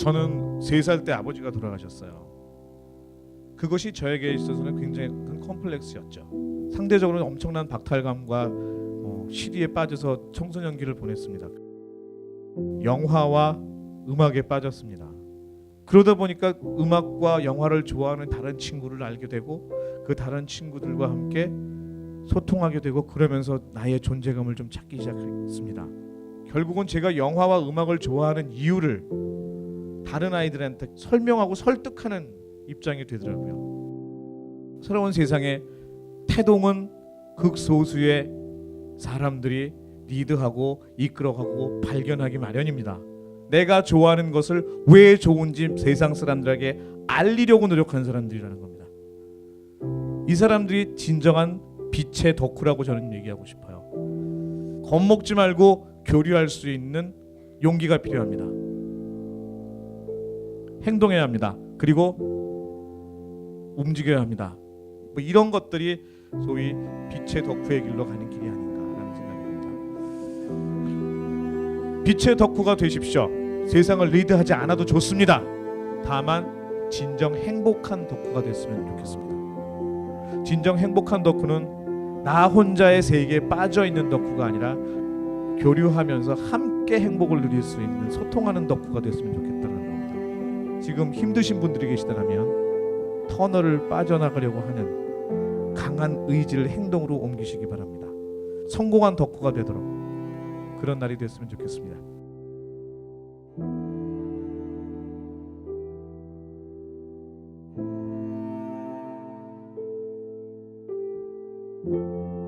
저는 세 살 때 아버지가 돌아가셨어요. 그것이 저에게 있어서는 굉장히 큰 컴플렉스였죠. 상대적으로 엄청난 박탈감과 어, 시리에 빠져서 청소년기를 보냈습니다. 영화와 음악에 빠졌습니다. 그러다 보니까 음악과 영화를 좋아하는 다른 친구를 알게 되고 그 다른 친구들과 함께 소통하게 되고 그러면서 나의 존재감을 좀 찾기 시작했습니다. 결국은 제가 영화와 음악을 좋아하는 이유를 다른 아이들한테 설명하고 설득하는 입장이 되더라고요. 새로운 세상에 태동은 극소수의 사람들이 리드하고 이끌어가고 발견하기 마련입니다. 내가 좋아하는 것을 왜 좋은지 세상 사람들에게 알리려고 노력하는 사람들이라는 겁니다. 이 사람들이 진정한 빛의 덕후라고 저는 얘기하고 싶어요. 겁먹지 말고 교류할 수 있는 용기가 필요합니다. 행동해야 합니다. 그리고 움직여야 합니다. 뭐 이런 것들이 소위 빛의 덕후의 길로 가는 길이 아닌가라는 생각입니다. 빛의 덕후가 되십시오. 세상을 리드하지 않아도 좋습니다. 다만 진정 행복한 덕후가 됐으면 좋겠습니다. 진정 행복한 덕후는 나 혼자의 세계에 빠져 있는 덕후가 아니라 교류하면서 함께 행복을 누릴 수 있는 소통하는 덕후가 됐으면 겁니다. 지금 힘드신 분들이 계시다면 터널을 빠져나가려고 하는 강한 의지를 행동으로 옮기시기 바랍니다. 성공한 덕후가 되도록 그런 날이 됐으면 좋겠습니다. 음.